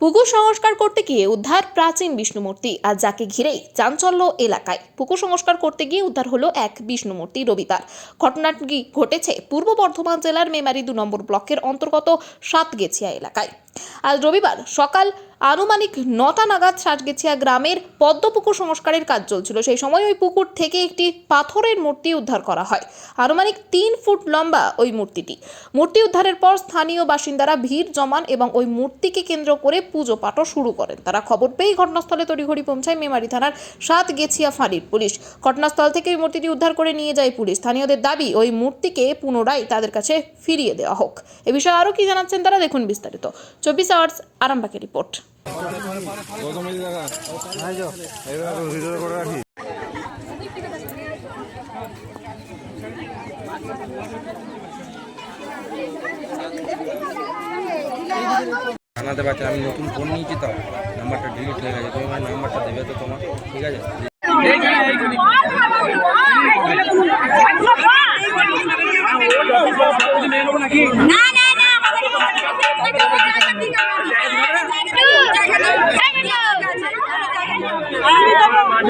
পুকুর সংস্কার করতে গিয়ে উদ্ধার প্রাচীন বিষ্ণুমূর্তি আর যাকে ঘিরেই চাঞ্চল্য এলাকায়। পুকুর সংস্কার করতে গিয়ে উদ্ধার হলো এক বিষ্ণুমূর্তি রবিবার ঘটনাটি ঘটেছে পূর্ব বর্ধমান জেলার মেমারি দু নম্বর ব্লকের অন্তর্গত সাতগেছিয়া এলাকায়। আজ রবিবার সকাল আনুমানিক নটা নাগাদ সাতগেছিয়া গ্রামের পদ্মপুকুর সংস্কারের কাজ চলছিল। সেই সময় ওই পুকুর থেকে একটি পাথরের মূর্তি উদ্ধার করা হয়। আনুমানিক তিন ফুট লম্বা ওই মূর্তিটি। মূর্তি উদ্ধারের পর স্থানীয় বাসিন্দারা ভিড় জমান এবং ওই মূর্তিকে কেন্দ্র করে পুজো পাঠও শুরু করেন। তারা খবর পেয়েই ঘটনাস্থলে তড়িঘড়ি পৌঁছায় মেমারি থানার সাত গেছিয়া ফাঁড়ির পুলিশ। ঘটনাস্থল থেকে ওই মূর্তিটি উদ্ধার করে নিয়ে যায় পুলিশ। স্থানীয়দের দাবি, ওই মূর্তিকে পুনরায় তাদের কাছে ফিরিয়ে দেওয়া হোক। এ বিষয়ে আরও কি জানাচ্ছেন তারা, দেখুন বিস্তারিত। চব্বিশ আওয়ার্স আরামবাগের রিপোর্ট। করে রাখি জানাতে পারছি আমি নতুন ফোন নিয়েছি তো নাম্বারটা ডিলিট হয়ে গেছে, তুমি আমার নাম্বারটা দেবে তো তোমার, ঠিক আছে? না না না পুলিশে